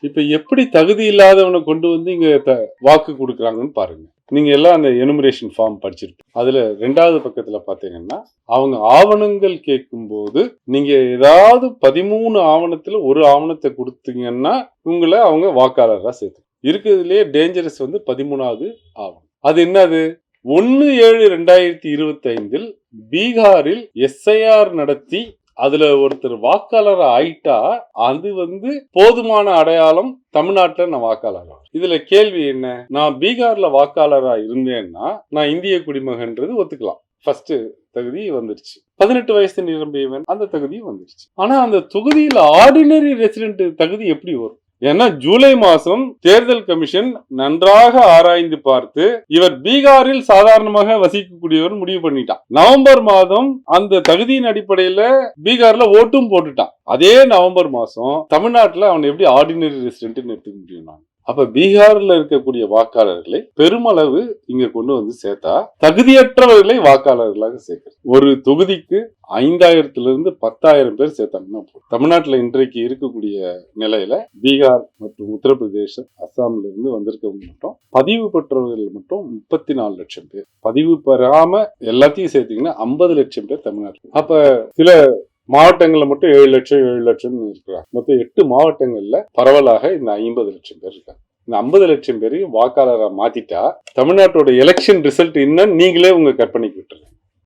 இப்ப எப்படி தகுதி இல்லாதவனை கொண்டு வந்து இங்க த- வாக்கு கொடுக்குறாங்கன்னு பாருங்க. நீங்க எல்லாம் அந்த எனுமரேஷன் ஃபார்ம் படிச்சிருப்பீங்க. அதுல ரெண்டாவது பக்கத்துல பாத்தீங்கன்னா அவங்க ஆவணங்கள் கேட்கும்போது நீங்க ஏதாவது பதிமூணு ஆவணத்துல ஒரு ஆவணத்தை கொடுத்தீங்கன்னா உங்களை அவங்க வாக்காளராக சேர்த்து இருக்கிறதுலயே டேஞ்சரஸ் வந்து பதிமூணாவது ஆவணம். அது என்னது? ஒன்னு ஏழு ரெண்டாயிரத்தி இருபத்தி ஐந்தில் பீகாரில் எஸ்ஐஆர் நடத்தி அதுல ஒருத்தர் வாக்காளர் ஆயிட்டா அது வந்து போதுமான அடையாளம் தமிழ்நாட்டுல நான் வாக்காளர் இதுல கேள்வி என்ன? நான் பீகார்ல வாக்காளரா இருந்தேன்னா நான் இந்திய குடிமகன்றது ஒத்துக்கலாம். ஃபர்ஸ்ட் தகுதி வந்துருச்சு. பதினெட்டு வயசு நிரம்பியவன் அந்த தகுதியும் வந்துருச்சு. ஆனா அந்த தொகுதியில ஆர்டினரி ரெசிடென்ட் தகுதி எப்படி வரும்? ஏன்னா ஜூலை மாதம் தேர்தல் கமிஷன் நன்றாக ஆராய்ந்து பார்த்து இவர் பீகாரில் சாதாரணமாக வசிக்கக்கூடியவர் முடிவு பண்ணிட்டான். நவம்பர் மாதம் அந்த தகுதியின் அடிப்படையில பீகார்ல ஓட்டும் போட்டுட்டான். அதே நவம்பர் மாசம் தமிழ்நாட்டுல அவன் எப்படி ஆர்டினரி ரெசிடென்ட்னு எடுத்துக்க முடியும்? நான் அப்ப பீகார்ல இருக்கக்கூடிய வாக்காளர்களை பெருமளவு இங்க கொண்டு வந்து சேர்த்தா தகுதியற்றவர்களை வாக்காளர்களாக சேர்க்கிறது ஒரு தொகுதிக்கு ஐந்தாயிரத்துல இருந்து பத்தாயிரம் பேர் சேர்த்தாங்கன்னா போதும். தமிழ்நாட்டுல இன்றைக்கு இருக்கக்கூடிய நிலையில பீகார் மற்றும் உத்தரப்பிரதேசம் அஸ்ஸாம்ல இருந்து வந்திருக்கவங்க மட்டும் பதிவு பெற்றவர்கள் மட்டும் முப்பத்தி நாலு லட்சம் பேர். பதிவு பெறாம எல்லாத்தையும் சேர்த்தீங்கன்னா ஐம்பது லட்சம் பேர் தமிழ்நாட்டில். அப்ப சில மாவட்டங்களில் மட்டும் ஏழு லட்சம் ஏழு லட்சம் இருக்கிறாங்க மொத்தம் எட்டு மாவட்டங்களில் பரவலாக இந்த ஐம்பது லட்சம் பேர் இருக்காங்க. இந்த ஐம்பது லட்சம் பேரையும் வாக்காளராக மாத்திட்டா தமிழ்நாட்டோட எலெக்ஷன் ரிசல்ட் என்னன்னு நீங்களே உங்க கற்பனைக்கு விட்டுருங்க.